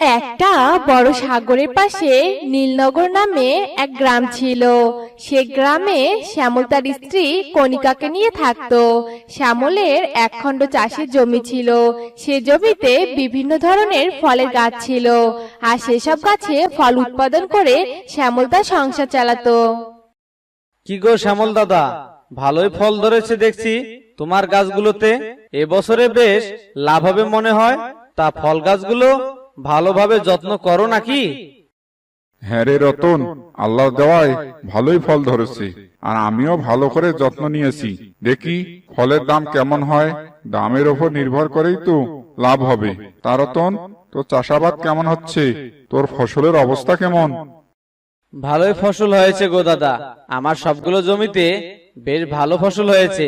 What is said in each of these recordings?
একটা বড় সাগরের পাশে নীলনগর নামে এক গ্রাম ছিল। সে গ্রামে শ্যামল তার স্ত্রী কণিকাকে নিয়ে থাকতো। শ্যামলের একখণ্ড চাষের জমি ছিল। সে জমিতে বিভিন্ন ধরনের ফলের গাছ ছিল। আর সেসব গাছে ফল উৎপাদন করে শ্যামল তার সংসার চালাতো। কি গো শ্যামল দাদা? ভালোই ফল ধরেছে দেখছি। তোমার গাছগুলোতে এবছরে বেশ লাভ হবে মনে হয়। তা ফল গাছগুলো ভালোভাবে যত্ন করো নাকি? হ্যাঁ রে রতন আল্লাহ দেওয়ায় ভালোই ফল ধরেছে আর আমিও ভালো করে যত্ন নিয়েছি। দেখি ফলের দাম কেমন হয়? দামের ওপর নির্ভর করেই তো লাভ হবে। তা রতন তোর চাষাবাদ কেমন হচ্ছে? তোর ফসলের অবস্থা কেমন? ভালোই ফসল হয়েছে গো দাদা। আমার সবগুলো জমিতে বেশ ভালো ফসল হয়েছে।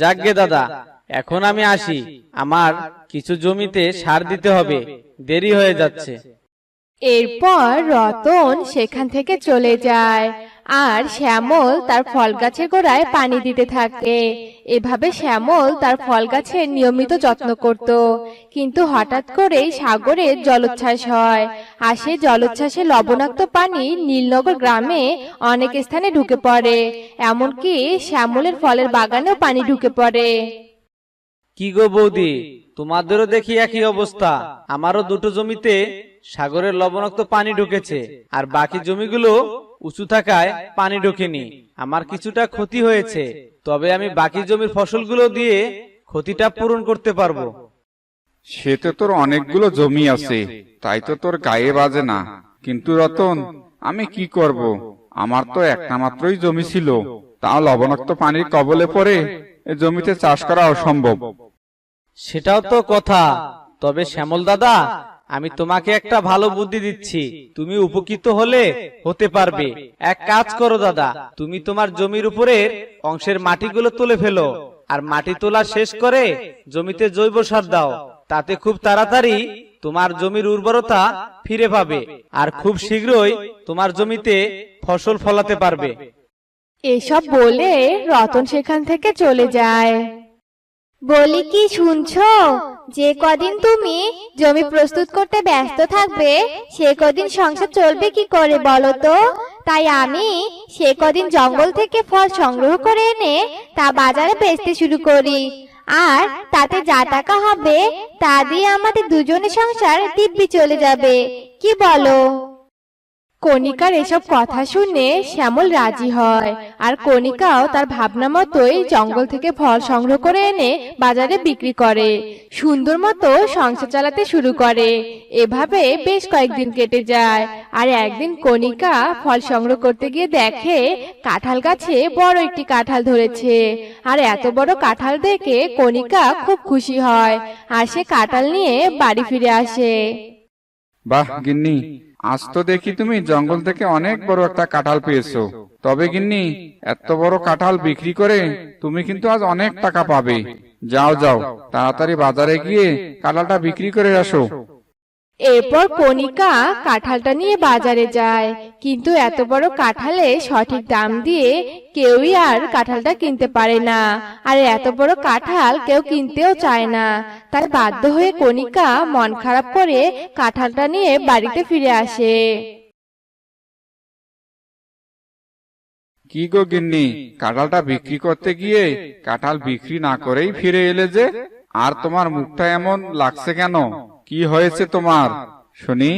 যাক গে দাদা এখন আমি আসি। আমার কিছু জমিতে সার দিতে হবে। দেরি হয়ে যাচ্ছে। এরপর রতন সেখান থেকে চলে যায়। আর শ্যামল তার ফল গাছের গোড়ায় পানি দিতে থাকে। এভাবে শ্যামল তার ফল গাছের নিয়মিত যত্ন করত। কিন্তু হঠাৎ করেই সাগরে জলোচ্ছ্বাস হয়। আর সেই জলোচ্ছ্বাসে লবণাক্ত পানি নীলনগর গ্রামে অনেক স্থানে ঢুকে পড়ে। এমনকি শ্যামলের ফলের বাগানেও পানি ঢুকে পড়ে। কি গো বৌদি? তোমাদেরও দেখি একই অবস্থা। আমারও দুটো জমিতে সাগরের লবণাক্ত পানি ঢুকেছে আর বাকি জমিগুলো উঁচু থাকায় পানি ঢোকেনি। আমার কিছুটা ক্ষতি হয়েছে। তবে আমি বাকি জমির ফসলগুলো দিয়ে ক্ষতিটা পূরণ করতে পারব। সেতে তোর অনেকগুলো জমি আছে তাই তো তোর গায়ে বাজে না। কিন্তু রতন আমি কি করব? আমার তো একটা মাত্রই জমি ছিল তাও লবণাক্ত পানির কবলে পড়ে জমিতে চাষ করা অসম্ভব। সেটাও তো কথা। তবে শ্যামল দাদা আমি তোমাকে একটা ভালো বুদ্ধি দিচ্ছি। তুমি উপকৃত হলে হতে পারবে। এক কাজ করো দাদা তুমি তোমার জমির উপরের অংশের মাটিগুলো তুলে ফেলো আর মাটি তোলা শেষ করে জমিতে জৈব সার দাও। তাতে খুব তাড়াতাড়ি তোমার জমির উর্বরতা ফিরে পাবে। আর খুব শীঘ্রই তোমার জমিতে ফসল ফলাতে পারবে। এসব বলে রতন সেখান থেকে চলে যায়। বলি কি শুনছো? যে কদিন তুমি জমি প্রস্তুত করতে ব্যস্ত থাকবে, সে কদিন সংসার চলবে কি করে বলো তো? তাই আমি সে কদিন জঙ্গল থেকে ফল সংগ্রহ করে এনে তা বাজারে বেচতে শুরু করি। আর তাতে যা টাকা হবে, তা দিয়ে আমাদের দুজনের সংসার দিব্যি চলে যাবে। কি বলো? কণিকার এসব কথা শুনে শ্যামল রাজি হয়। আর কণিকাও তার ভাবনা মতোই জঙ্গল থেকে ফল সংগ্রহ করে এনে বাজারে বিক্রি করে। সুন্দর মতো সংসার চালাতে শুরু করে। এভাবে বেশ কয়েকদিন কেটে যায়। আর একদিন কণিকা ফল সংগ্রহ করতে গিয়ে দেখে কাঁঠাল গাছে বড় একটি কাঁঠাল ধরেছে। আর এত বড় কাঁঠাল দেখে কণিকা খুব খুশি হয়। আর সে কাঁঠাল নিয়ে বাড়ি ফিরে আসে। বাহ গিন্নি আজ তো দেখি তুমি জঙ্গল থেকে অনেক বড় একটা কাঁঠাল পেয়েছ। তবে গিন্নি, এত বড় কাঁঠাল বিক্রি করে তুমি কিন্তু আজ অনেক টাকা পাবে। যাও যাও, তাড়াতাড়ি বাজারে গিয়ে কাঁঠালটা বিক্রি করে আসো। এরপর কণিকা কাঁঠালটা নিয়ে বাজারে যায়। কিন্তু এত বড় কাঁঠালে সঠিক দাম দিয়ে কেউই আর কাঁঠালটা কিনতে পারে না। আর এত বড় কাঁঠাল কেউ কিনতেও চায় না। তাই বাধ্য হয়ে কণিকা মন খারাপ করে কাঁঠালটা নিয়ে বাড়িতে ফিরে আসে। কি গো গিন্নি, কাঁঠালটা বিক্রি করতে গিয়ে কাঁঠাল বিক্রি না করেই ফিরে এলে যে? আর তোমার মুখটা এমন লাগছে কেন? কি হয়েছে তোমার? শুনি।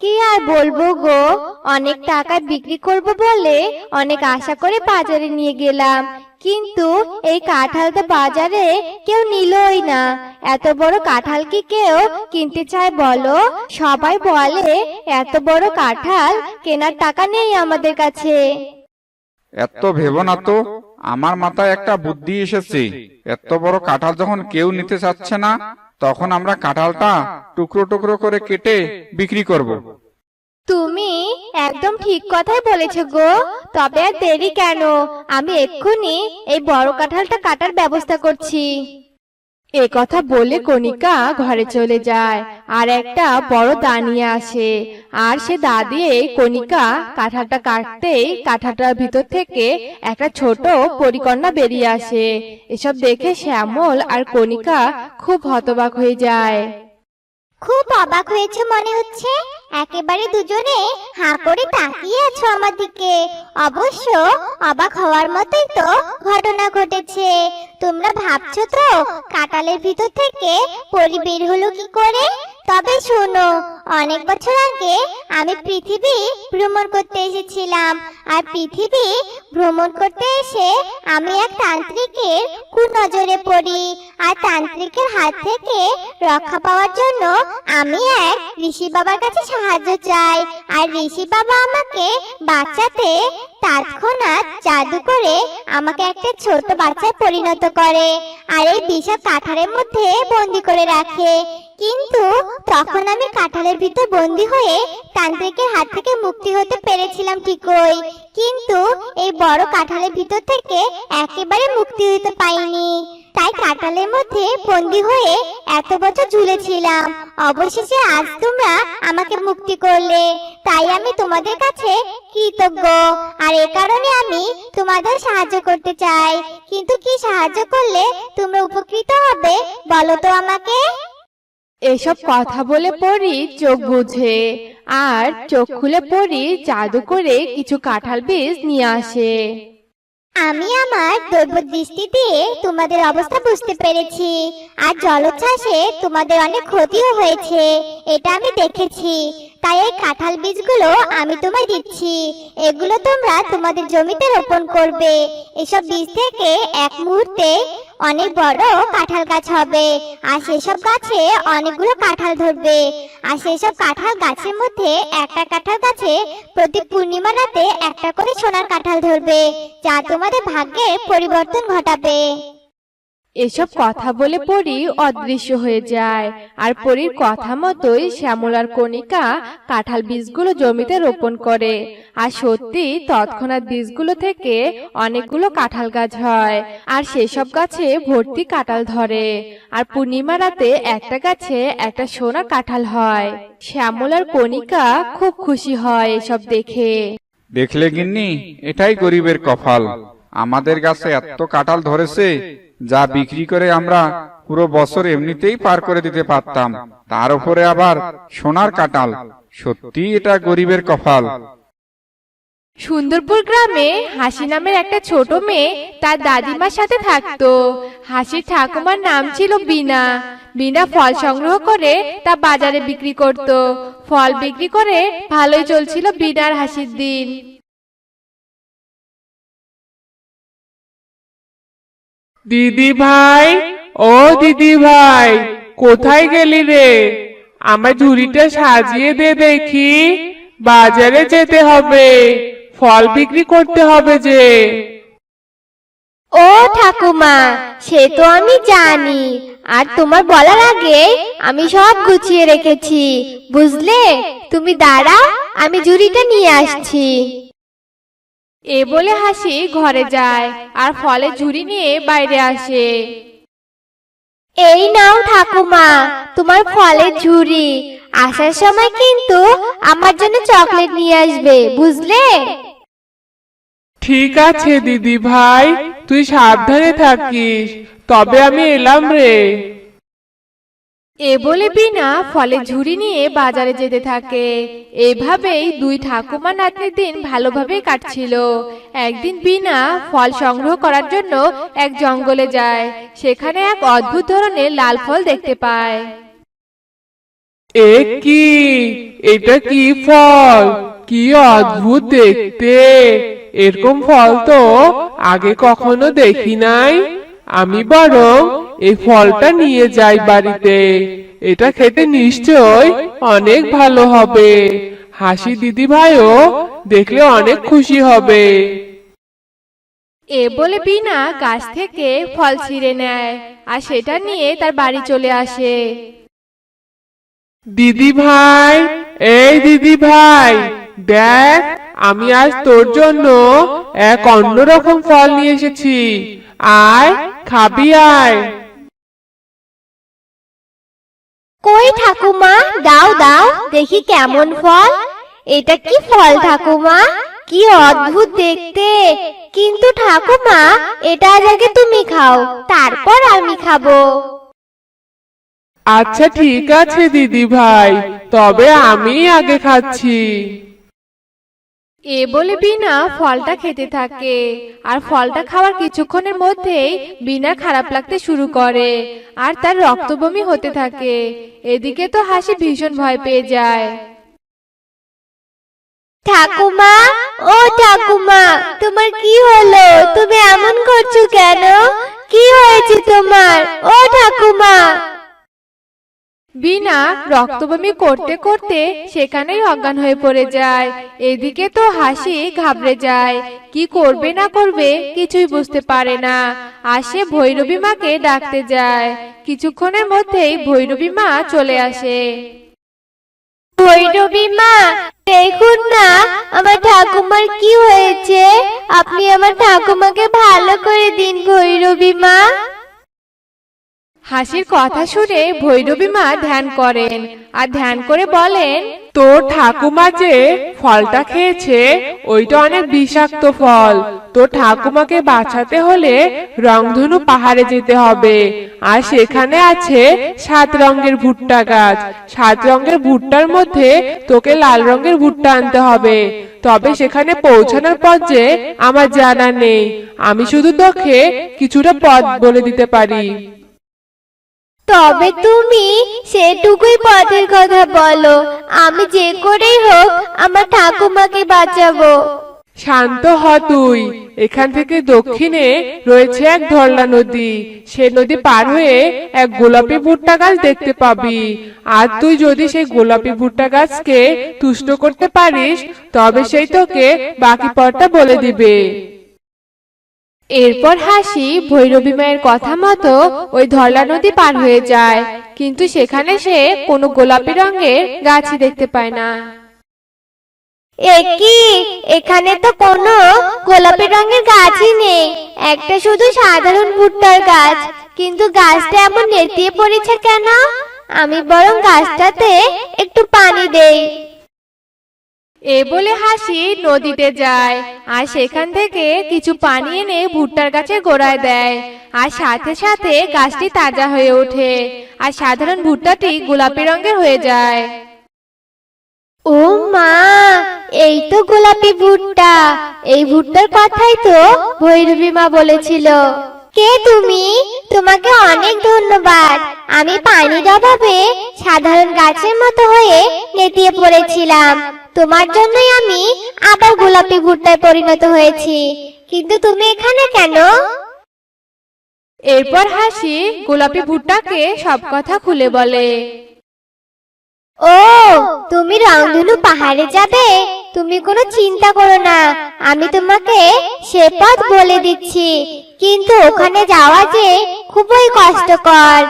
কি আর বলব গো? অনেক টাকা বিক্রি করব বলে অনেক আশা করে বাজারে নিয়ে গেলাম। কিন্তু এই কাঁঠালটা বাজারে কেউ নিলই না। এত বড় কাঁঠাল কি কেউ কিনতে চায় বলো? সবাই বলে এত বড় কাঁঠাল কেনার টাকা নেই আমাদের কাছে। এত ভেবো না তো আমার মাথায় একটা বুদ্ধি এসেছে। এত বড় কাঁঠাল যখন কেউ নিতে চাচ্ছে না তখন আমরা কাঁঠালটা টুকরো টুকরো করে কেটে বিক্রি করব। তুমি একদম ঠিক কথাই বলেছ গো, তবে আর দেরি কেন আমি এক্ষুনি এই বড় কাঁঠালটা কাটার ব্যবস্থা করছি এ কথা বলে কণিকা ঘরে চলে যায়, আর একটা বড় দা নিয়ে আসে। আর সে দা দিয়ে কণিকা কাঁঠালটা কাটতেই কাঁঠালটার ভিতর থেকে একটা ছোট পরিকন্যা বেরিয়ে আসে। এসব দেখে শ্যামল আর কণিকা খুব হতবাক হয়ে যায়। খুব অবাক হয়েছে মনে হচ্ছে। একেবারে দুজনে হাঁ করে তাকিয়ে আছো আমার দিকে। অবশ্য অবাক হওয়ার মতোই তো ঘটনা ঘটেছে। তোমরা ভাবছ তো কাটালের ভিতর থেকে পরি বের হলো কি করে? তবে শোনো, অনেক বছর আগে আমি পৃথিবী ভ্রমণ করতে এসেছিলাম। আর পৃথিবী ভ্রমণ করতে এসে আমি এক তান্ত্রিকের কুনজরে পড়ি। আর তান্ত্রিকের হাত থেকে রক্ষা পাওয়ার জন্য আমি এক ঋষি বাবার কাছে সাহায্য চাই। আর ঋষি বাবা আমাকে বাচ্চাতে তৎক্ষণাৎ জাদু করে আমাকে একটা ছোট বাচ্চায় পরিণত করে। আর এই বিশাল কাঠারের মধ্যে বন্দি করে রাখে। কিন্তু তখন আমি কাঁঠালের ভিতর বন্দি হয়ে তান্ত্রিকের হাত থেকে মুক্তি হতে পেরেছিলাম ঠিকই। কিন্তু এই বড় কাঁঠালের ভিতর থেকে একেবারে মুক্তি হতে পাইনি। তাই কাঁঠালের মধ্যে বন্দি হয়ে এত বছর ঝুলেছিলাম। অবশেষে আজ তোমরা আমাকে মুক্তি করলে। তাই আমি তোমাদের কাছে কৃতজ্ঞ। আর এ কারণে আমি তোমাদের সাহায্য করতে চাই। কিন্তু কি সাহায্য করলে তোমরা উপকৃত হবে, বলো তো আমাকে? এসব কথা বলে পড়ি চোখ বুঝে, আর চোখ খুলে পড়ি জাদু করে কিছু কাঁঠাল বীজ নিয়ে আসে। আমি আমার দৈব দৃষ্টি দিয়ে তোমাদের অবস্থা বুঝতে পেরেছি, আর জলোচ্ছ্বাসে তোমাদের অনেক ক্ষতিও হয়েছে, এটা আমি দেখেছি। তাই এই কাঁঠাল বীজগুলো আমি তোমায় দিচ্ছি। এগুলো তোমরা তোমাদের জমিতে রোপণ করবে। এসব বীজ থেকে এক মুহূর্তে অনেক বড় কাঁঠাল গাছ হবে। আর সেসব গাছে অনেকগুলো কাঁঠাল ধরবে। আর সেসব কাঁঠাল গাছের মধ্যে একটা কাঁঠাল গাছে প্রতি পূর্ণিমা রাতে একটা করে সোনার কাঁঠাল ধরবে, যা তোমাদের ভাগ্যের পরিবর্তন ঘটাবে। এসব কথা বলে পরি অদৃশ্য হয়ে যায়। আর পরীর কথা মতোই শ্যামলার কণিকা কাঁঠাল বীজগুলো জমিতে রোপণ করে। আর সত্যি তৎক্ষণাৎ বীজগুলো থেকে অনেকগুলো কাঁঠাল গাছ হয়। আর সেসব গাছে ভর্তি কাঁঠাল ধরে। আর পূর্ণিমা রাতে একটা গাছে একটা সোনা কাঁঠাল হয়। শ্যামলার কণিকা খুব খুশি হয় এসব দেখে। দেখলে গিন্নি? এটাই গরিবের কপাল। আমাদের গাছে এত কাঁঠাল ধরেছে যা বিক্রি করে আমরা পুরো বছর এমনিতেই পার করে দিতে পারতাম, তার উপরে আবার সোনার কাঁঠাল সত্যি এটা গরিবের কপাল। সুন্দরপুর গ্রামে হাসি নামের একটা ছোট মেয়ে তার দাদিমার সাথে থাকতো। হাসির ঠাকুমার নাম ছিল বিনা বিনা ফল সংগ্রহ করে তা বাজারে বিক্রি করত। ফল বিক্রি করে ভালোই চলছিল বিনার হাসির দিন। দিদি ভাই, ও দিদি ভাই, কোথায় গেলি রে? আমার ঝুড়িটা সাজিয়ে দে দেখি। বাজারে যেতে হবে, ফল বিক্রি করতে হবে যে। ও ঠাকুমা, সে তো আমি জানি। আর তোমার বলার আগে আমি সব গুছিয়ে রেখেছি, বুঝলে? তুমি দাঁড়াও, আমি জুড়িটা নিয়ে আসছি। এ বলে হাসি ঘরে যায় আর ফলের ঝুড়ি নিয়ে বাইরে আসে। এই নাও ঠাকুমা তোমার ফলের ঝুড়ি। আসার সময় কিন্তু আমার জন্য চকলেট নিয়ে আসবে বুঝলে? ঠিক আছে দিদি ভাই তুই সাবধানে থাকিস তবে আমি এলাম রে। এ বলে বিনা ফলের ঝুড়ি নিয়ে বাজারে যেতে থাকে। এভাবেই দুই ঠাকুমা নাতনির দিন ভালোভাবে কাটছিল। একদিন বিনা ফল সংগ্রহ করার জন্য এক জঙ্গলে যায়। সেখানে এক অদ্ভুত ধরনের লাল ফল দেখতে পায়। এ কি? এটা কি ফল? কি অদ্ভুত দেখতে। এরকম ফল তো আগে কখনো দেখি নাই। আমি বরং এই ফলটা নিয়ে যাই বাড়িতে। এটা খেতে নিশ্চয় অনেক ভালো হবে। হাসি দিদি ভাইও দেখলে অনেক খুশি হবে। এ বলে বিনা গাছ থেকে ফল ছিঁড়ে নেয় আর সেটা নিয়ে তার বাড়ি চলে আসে। দিদি ভাই এই দিদি ভাই দেখ আমি আজ তোর জন্য এক অন্যরকম ফল নিয়ে এসেছি। আয় খাবি আয়। কই ঠাকুমা? দাও দাও, দেখি কেমন ফল। এটা কি ফল ঠাকুমা? কি অদ্ভুত দেখতে। কিন্তু ঠাকুমা, এটা আগে তুমি খাও, তারপর আমি খাব। আচ্ছা ঠিক আছে দিদি ভাই তবে আমি আগে খাচ্ছি। এ বলে বিনা ফলটা খেতে থাকে। আর ফলটা খাওয়ার কিছুক্ষণের মধ্যেই বিনা খারাপ লাগতে শুরু করে আর তার রক্তবমি হতে থাকে। এদিকে তো হাসি ভীষণ ভয় পেয়ে যায়। ঠাকুমা, ও ঠাকুমা, তোমার কি হলো? তুমি এমন করছ কেন? কি হয়েছে তোমার? ও ঠাকুমা। বিনা রক্তবমি করতে করতে সেখানেই অজ্ঞান হয়ে পড়ে যায়। এদিকে তো হাসি ঘাবড়ে যায়। কি করবে না করবে কিছুই বুঝতে পারে না। আর সে ভৈরবী মাকে ডাকতে যায়। কিছুক্ষণের মধ্যেই ভৈরবী মা চলে আসে। ভৈরবী মা, দেখুন না, আমার ঠাকুমার কি হয়েছে? আপনি আমার ঠাকুমাকে ভালো করে দিন, ভৈরবী মা। হাসির কথা শুনে ভৈরবী মা ধ্যান করেন আর ধ্যান করে বলেন, তোর ঠাকুমা যে ফলটা খেয়েছে, ওইটা অনেক বিষাক্ত ফল। তোর ঠাকুমাকে বাঁচাতে হলে রংধনু পাহাড়ে যেতে হবে। আর সেখানে আছে সাত রঙের ভুট্টা গাছ। সাত রঙের ভুট্টার মধ্যে তোকে লাল রঙের ভুট্টা আনতে হবে। তবে সেখানে পৌঁছানোর পর যে আমার জানা নেই। আমি শুধু তোকে কিছুটা পথ বলে দিতে পারি। তবে তুমি সেটুকুই পথের কথা বলো। আমি যে করেই হোক আমার ঠাকুমাকে বাঁচাবো। শান্ত হ তুই। এখান থেকে দক্ষিণে রয়েছে এক ধরলা নদী। সে নদী পার হয়ে এক গোলাপি ভুট্টা গাছ দেখতে পাবি। আর তুই যদি সেই গোলাপি ভুট্টা গাছকে তুষ্ট করতে পারিস, তবে সেই তোকে বাকি পথটা বলে দিবে। এরপর হাসি ভৈরবী মায়ের কথা মতো ওই ধরলা নদী পার হয়ে যায়। কিন্তু সেখানে সে কোনো গোলাপি রঙের গাছই দেখতে পায় না। একি এখানে তো কোনো গোলাপি রঙের গাছই নেই। একটা শুধু সাধারণ ভুট্টার গাছ। কিন্তু গাছটা এমন নেতিয়ে পড়েছে কেন? আমি বরং গাছটাতে একটু পানি দেই। এ বলে হাসি নদীতে যায় আর সেখান থেকে কিছু পানি এনে ভুট্টার গাছে গোড়ায় দেয় আর সাথে সাথে গাছটি তাজা হয়ে ওঠে আর সাধারণ ভুট্টাটি গোলাপি রঙের হয়ে যায়। ও মা এই তো গোলাপি ভুট্টা এই ভুট্টার কথাই তো ভৈরবী মা বলেছিল। কে তুমি? তোমাকে অনেক ধন্যবাদ। আমি পানির অভাবে সাধারণ গাছের মতো হয়ে নেতিয়ে পড়েছিলাম। তোমার জন্যই আমি আবার গোলাপি ভুট্টায় পরিণত হয়েছি। কিন্তু তুমি এখানে কেন? এরপর হাসি গোলাপি ভুট্টাকে সব কথা খুলে বলে। ও তুমি রংধনু পাহাড়ে যাবে? তুমি কোনো চিন্তা করো না আমি তোমাকে সে পথ বলে দিচ্ছি। কিন্তু ওখানে যাওয়া যে খুবই কষ্টকর।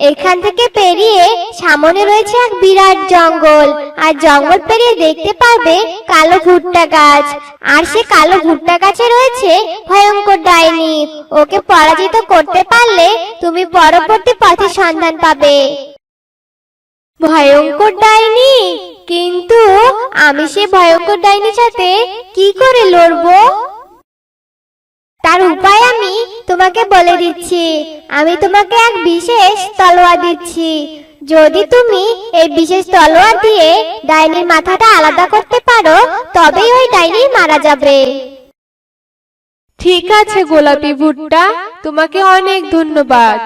এখান থেকে পেরিয়ে সামনে রয়েছে এক বিরাট জঙ্গল। আর জঙ্গল পেরিয়ে দেখতে পাবে কালো ভুট্টা গাছ। আর সে কালো ভুট্টা গাছে রয়েছে ভয়ঙ্কর ডাইনি। ওকে পরাজিত করতে পারলে তুমি পরবর্তী পথের সন্ধান পাবে। ভয়ঙ্কর ডাইনি? কিন্তু আমি সে ভয়ঙ্কর ডাইনির সাথে কি করে লড়বো? তার উপায় আমি তোমাকে বলে দিচ্ছি। আমি তোমাকে এক বিশেষ তলোয়ার দিচ্ছি। যদি তুমি এই বিশেষ তলোয়ার দিয়ে ডাইনির মাথাটা আলাদা করতে পারো, তবেই ওই ডাইনি মারা যাবে। ঠিক আছে, গোলাপি ভুট্টা, তোমাকে অনেক ধন্যবাদ।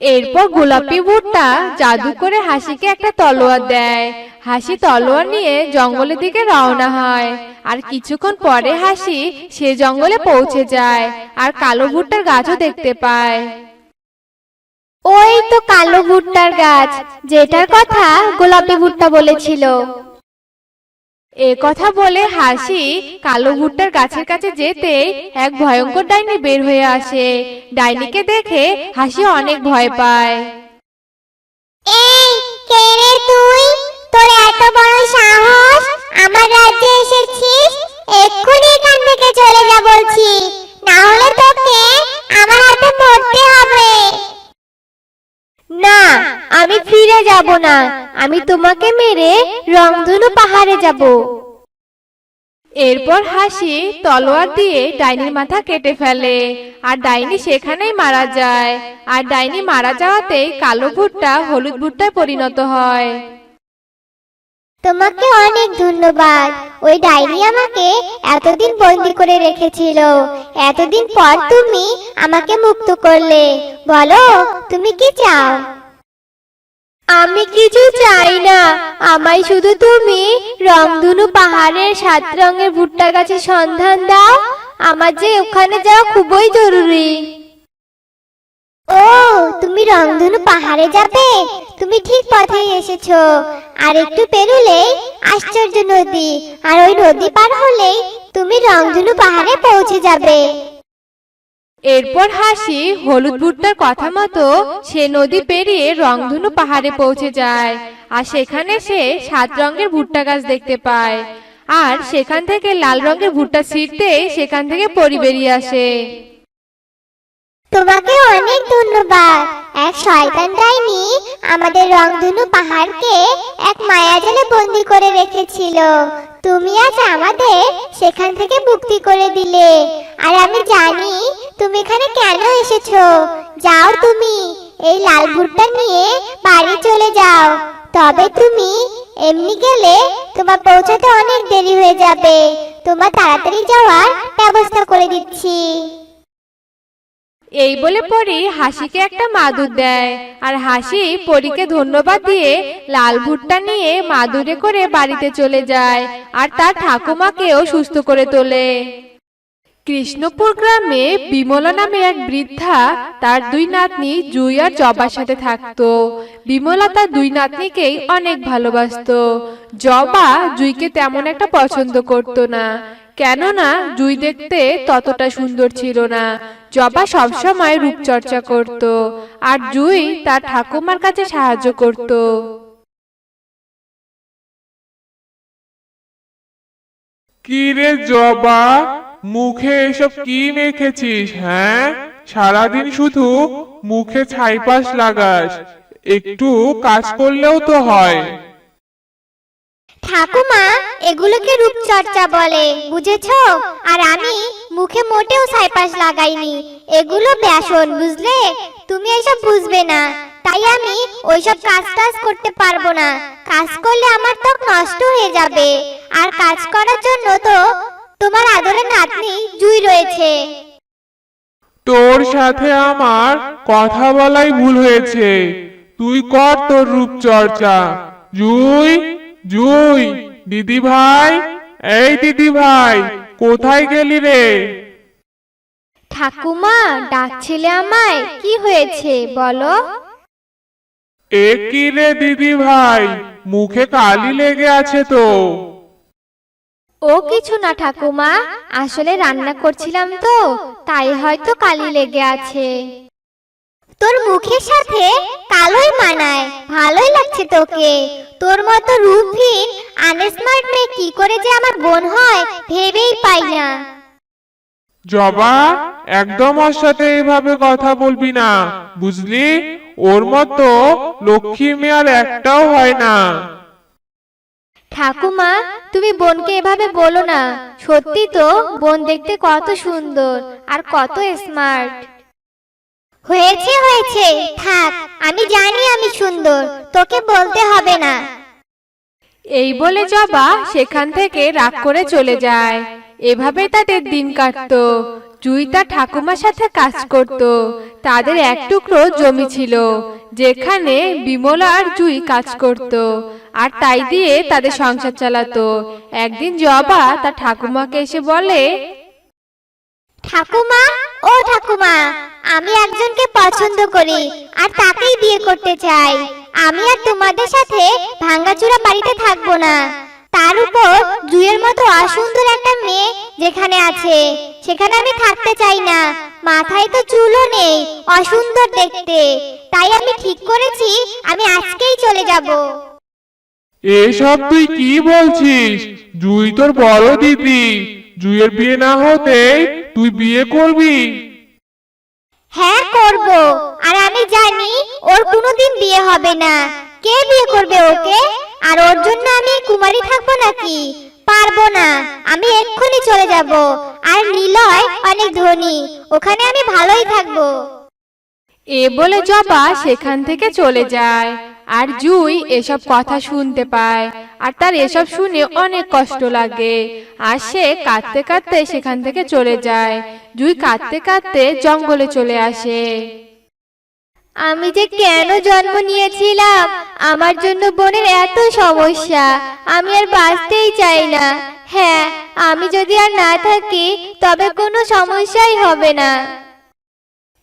এরপর গোলাপি ভুট্টা জাদু করে হাসিকে একটা তলোয়ার দেয়। হাসি তলোয়ার নিয়ে জঙ্গলের দিকে রওনা হয়। আর কিছুক্ষণ পরে হাসি সে জঙ্গলে পৌঁছে যায় আর কালো ভুট্টার গাছও দেখতে পায়। ওই তো কালো ভুট্টার গাছ যেটার কথা গোলাপি ভুট্টা বলেছিল। এ কথা বলে হাসি কালো ভুট্টার গাছের কাছে যেতে এক ভয়ঙ্কর ডাইনি বের হয়ে আসে। ডাইনিকে দেখে হাসি অনেক ভয় পায়। এই যাব না। আমি তোমাকে মেরে রংধনু পাহাড়ে যাব। এরপর হাসি তলোয়ার দিয়ে ডাইনির মাথা কেটে ফেলে। আর ডাইনি সেখানেই মারা যায়। আর ডাইনি মারা যাওয়াতেই কালো ভুট্টা হলুদ ভুট্টায় পরিণত হয়। তোমাকে অনেক ধন্যবাদ। ওই ডাইনি আমাকে এতদিন বন্দি করে রেখেছিল। এতদিন পর তুমি আমাকে মুক্ত করলে। বলো তুমি কি চাও? আমি কিছু চাই না। আমায় শুধু তুমি রংধনু পাহাড়ের সাত রঙের ভুট্টা গাছের সন্ধান দাও। আমার যে ওখানে যাওয়া খুবই জরুরি। ও, তুমি রংধনু পাহাড়ে যাবে? তুমি ঠিক পথে এসেছ। আর একটু পেরুলেই আশ্চর্য নদী। আর ওই নদী পার হলেই তুমি রংধনু পাহাড়ে পৌঁছে যাবে। এরপর হাসি হলুদ ভুট্টার কথা মতো সে নদী পেরিয়ে রংধনু পাহাড়ে পৌঁছে যায়। আর সেখানে সে সাত রঙের ভুট্টা গাছ দেখতে পায়। আর সেখান থেকে লাল রঙের ভুট্টা ছিঁড়তে সেখান থেকে পরি বেরিয়ে আসে। তোমাকে অনেক ধন্যবাদ। এক শয়তান ডাইনি আমাদের রংধনু পাহাড়কে এক মায়াজালে বন্দি করে রেখেছিল। তুমি আজ আমাদের সেখান থেকে মুক্তি করে দিলে। আর আমি জানি তুমি এখানে কেন এসেছ? যাও তুমি, এই লাল ভুট্টা নিয়ে বাড়ি চলে যাও। তবে তুমি এমনি গেলে তোমার পৌঁছাতে অনেক দেরি হয়ে যাবে। তোমার তাড়াতাড়ি যাওয়ার ব্যবস্থা করে দিচ্ছি। এই বলে পরি হাসিকে একটা মাদুর দেয়, আর হাসি পরীকে ধন্যবাদ দিয়ে লাল ভুট্টা নিয়ে মাদুরে করে বাড়িতে চলে যায়, আর তার ঠাকুমাকেও সুস্থ করে তোলে। কৃষ্ণপুর গ্রামে বিমলা নামে এক বৃদ্ধা তার দুই নাতনি জুই আর জবার সাথে থাকতো। বিমলা তার দুই নাতনিকেই অনেক ভালোবাসতো। জবা জুইকে তেমন একটা পছন্দ করতো না। কেননা জুই দেখতে ততটা সুন্দর ছিল না। জবা সবসময় রূপচর্চা করত আর জুই তার ঠাকুমার কাছে সাহায্য করত। কি রে জবা? মুখে এসব কি মেখেছিস হ্যাঁ? সারাদিন শুধু মুখে ছাইপাশ লাগাস, একটু কাজ করলেও তো হয়। ঠাকুমা, এগুলোকে রূপচর্চা বলে, বুঝেছ? আর আমি মুখে মোটেও সাইপাস লাগাইনি, এগুলো ব্যাসন, বুঝলে? তুমি এসব বুঝবে না, তাই আমি ওইসব কাজ টাজ করতে পারব না। কাজ করলে আমার ত্বক নষ্ট হয়ে যাবে, আর কাজ করার জন্য তো তোমার আদরের নাতনি জুই রয়েছে। তোর সাথে আমার কথা বলাই ভুল হয়েছে। তুই কর তোর রূপচর্চা। জুই জুই দিদি ভাই এই দিদি ভাই কোথায় গেলি রে? ঠাকুমা ডাকছিলে আমায় কি হয়েছে বলো? এ কি রে দিদি ভাই মুখে কালি লেগে আছে তো? ও কিছু না ঠাকুমা। আসলে রান্না করছিলাম তো তাই হয়তো কালি লেগে আছে। তোর মুখের সাথে কালোই মানায় ভালোই লাগছে তোকে। তোর মতো রূপহীন আনস্মার্ট মেয়ে কি করে যে আমার বোন হয় ভেবেই পাই না। জবা একদম ওর সাথে এইভাবে কথা বলবি না বুঝলি? ওর মতো লক্ষ্মী মেয়ে আর একটাও হয় না। ঠাকুমা তুমি বোনকে এভাবে বলো না। সত্যি তো বোন দেখতে কত সুন্দর আর কত স্মার্ট হয়েছে হয়েছে। থাক আমি জানি আমি সুন্দর তোকে বলতে হবে না। এই বলে জবা সেখান থেকে রাগ করে চলে যায়। এভাবে তাদের দিন কাটতো। জুই তার ঠাকুমার সাথে কাজ করত। তাদের এক টুকরো জমি ছিল যেখানে বিমলা আর জুই কাজ করত। আর তাই দিয়ে তাদের সংসার চালাতো। একদিন জবা তার ঠাকুমাকে এসে বলে ঠাকুমা ও ঠাকুমা আমি একজনকে পছন্দ করি আর তাকেই বিয়ে করতে চাই। আমি আর তোমাদের সাথে ভাঙ্গাচুরা বাড়িতে থাকব না। তার উপর জুয়ের মতো অসুন্দর একটা মেয়ে যেখানে আছে। সেখানে আমি থাকতে চাই না। মাথায় তো চুলও নেই অসুন্দর দেখতে। তাই আমি ঠিক করেছি আমি আজকেই চলে যাব। এসব তুই কি বলছিস? জুই তোর বড় দিদি। জুইয়ের বিয়ে না হতে তুই বিয়ে করবি। হ্যাঁ করব। আর আমি জানি ওর কোনোদিন বিয়ে হবে না। কে বিয়ে করবে ওকে? আর ওর জন্য আমি কুমারী থাকব নাকি? পারব না। আমি এক্ষুনি চলে যাব। আর নিলয় অনেক ধনী। ওখানে আমি ভালোই থাকব। এ বলে জবা সেখান থেকে চলে যায়। আর জুই এসব কথা শুনতে পায়। আর তার এসব শুনে অনেক কষ্ট লাগে। আর সে কাঁদতে কাঁদতে সেখান থেকে চলে যায়। জুই কাঁদতে কাঁদতে জঙ্গলে চলে আসে। আমি যে কেন জন্ম নিয়েছিলাম? আমার জন্য বোনের এত সমস্যা। আমি আর বাঁচতেই চাই না। হ্যাঁ আমি যদি আর না থাকি, তবে কোনো সমস্যাই হবে না।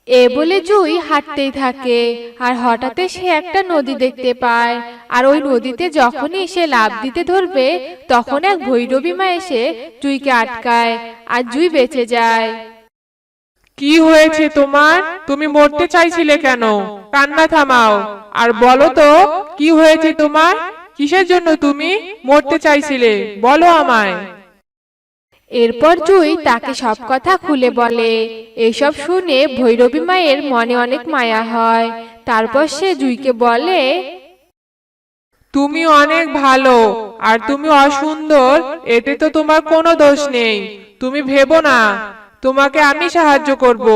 এ বলে জুই হাঁটতেই থাকে। আর হঠাৎ সে একটা নদী দেখতে পায়। আর ওই নদীতে যখনই সে লাভ দিতে ধরবে, তখন এক ভৈরবী মা এসে জুইকে আটকায়। আর জুই বেঁচে যায়। কি হয়েছে তোমার? তুমি মরতে চাইছিলে কেন? কান্না থামাও। আর বলো তো কি হয়েছে তোমার? কিসের জন্য তুমি মরতে চাইছিলে? বলো আমায়। এরপর জুই তাকে সব কথা খুলে বলে। এসব শুনে ভৈরবী মায়ের মনে অনেক মায়া হয়। তারপর সে জুইকে বলে তুমি অনেক ভালো আর তুমি অসুন্দর এতে তো তোমার কোনো দোষ নেই। তুমি ভেবো না। তোমাকে আমি সাহায্য করব।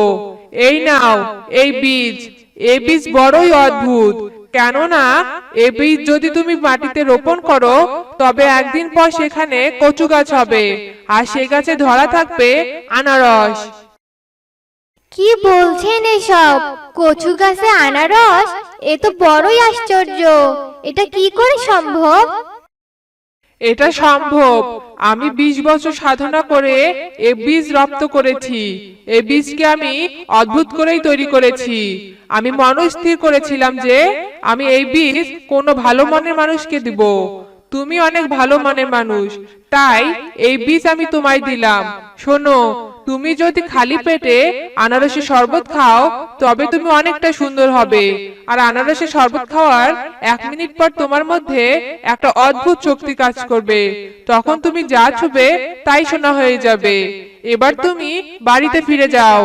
এই নাও, এই বীজ। এই বীজ বড়ই অদ্ভুত। কেননা এই বীজ যদি তুমি মাটিতে রোপণ করো, তবে একদিন পর সেখানে কচু গাছ হবে, আর সে গাছে ধরা থাকবে আনারস। কি বলছেন এসব? কচু গাছে আনারস? এ তো বড়ই আশ্চর্য। এটা কি করে সম্ভব? এটা সম্ভব। আমি বিশ বছর সাধনা করে এ বীজ রপ্ত করেছি। এ বীজকে আমি অদ্ভুত করেই তৈরি করেছি। আমি মনস্থির করেছিলাম যে আমি এই বীজ কোনো ভালো মনের মানুষকে দিব। তুমি অনেক ভালো মনের মানুষ। তাই এই বীজ আমি তোমায় দিলাম। শোনো তুমি যদি খালি পেটে আনারসের শরবত খাও, তবে তুমি অনেকটা সুন্দর হবে। আর আনারসের শরবত খাওয়ার এক মিনিট পর তোমার মধ্যে একটা অদ্ভুত শক্তি কাজ করবে। তখন তুমি যা ছুবে তাই শোনা হয়ে যাবে। এবার তুমি বাড়িতে ফিরে যাও।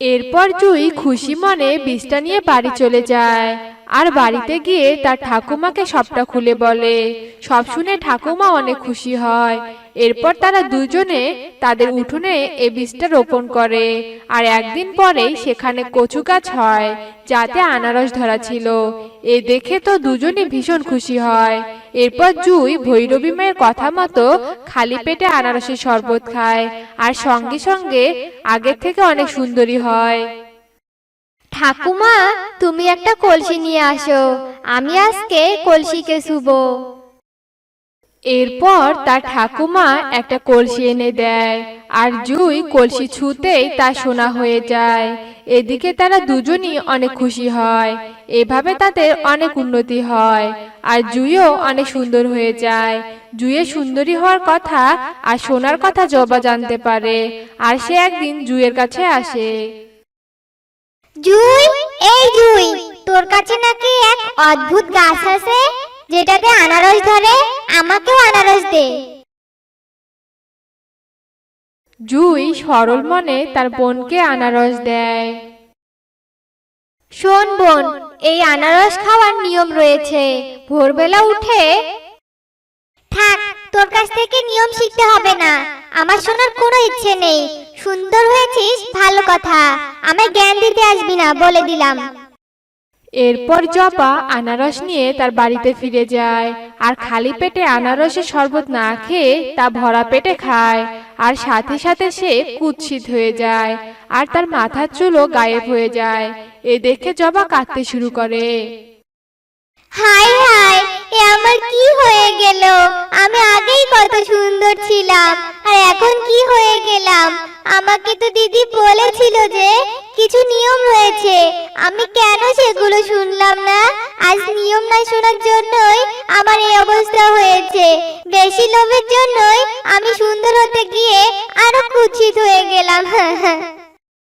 এরপর জুই খুশি মনে বীজটা নিয়ে বাড়ি চলে যায়। আর বাড়িতে গিয়ে তার ঠাকুমাকে সবটা খুলে বলে। সব শুনে ঠাকুমা অনেক খুশি হয়। এরপর তারা দুজনে তাদের উঠোনে এ বীজটা রোপণ করে। আর একদিন পরেই সেখানে কচু গাছ হয়, যাতে আনারস ধরা ছিল। এ দেখে তো দুজনে ভীষণ খুশি হয়। এরপর জুই ভৈরবী মায়ের কথা মতো খালি পেটে আনারসের শরবত খায়। আর সঙ্গে সঙ্গে আগের থেকে অনেক সুন্দরী হয়। ঠাকুমা, তুমি একটা কলসি নিয়ে আসো। আমি আজকে কলসিকে শুবো। এরপর তার ঠাকুমা একটা কলসি এনে দেয়, আর জুই কলসি ছুতেই তা সোনা হয়ে যায়। এদিকে তারা দুজনই অনেক খুশি হয়, এভাবে তাদের অনেক উন্নতি হয়, আর জুইও অনেক সুন্দর হয়ে যায়। জুইয়ের সুন্দরী হওয়ার কথা আর সোনার কথা জবা জানতে পারে, আর সে একদিন জুইয়ের কাছে আসে। জুই এই জুই তোর কাছে নাকি এক অদ্ভুত গাছ আছে যেটাতে আনারস ধরে আমাকেও আনারস দে। জুই সরল মনে তার বোনকে আনারস দেয়। শোন বোন এই আনারস খাওয়ার নিয়ম রয়েছে। ভোরবেলা উঠে থাক তোর কাছ থেকে নিয়ম শিখতে হবে না। আমার শোনার কোনো ইচ্ছে নেই। সুন্দর হয়েছিস ভালো কথা। আমায় জ্ঞান দিতে আসবি না বলে দিলাম। এরপর জবা আনারস নিয়ে তার বাড়িতে ফিরে যায় আর খালি পেটে আনারসের শরবত না খেয়ে তা ভরা পেটে খায় আর সাথে সাথে সে কুৎসিত হয়ে যায় আর তার মাথার চুলও গায়েব হয়ে যায়। এ দেখে জবা কাঁদতে শুরু করে। হাই হাই এ আমার কি হয়ে গেল? আমি আগেই কত সুন্দর ছিলাম আর এখন কি হয়ে গেলাম? আমাকে তো দিদি বলেছিল যে কিছু নিয়ম রয়েছে। আমি কেন সেগুলো শুনলাম না? আজ নিয়ম না শোনার জন্যই আমার এই অবস্থা হয়েছে। বেশি লোভের জন্যই আমি সুন্দর হতে গিয়ে আরও কুৎসিত হয়ে গেলাম।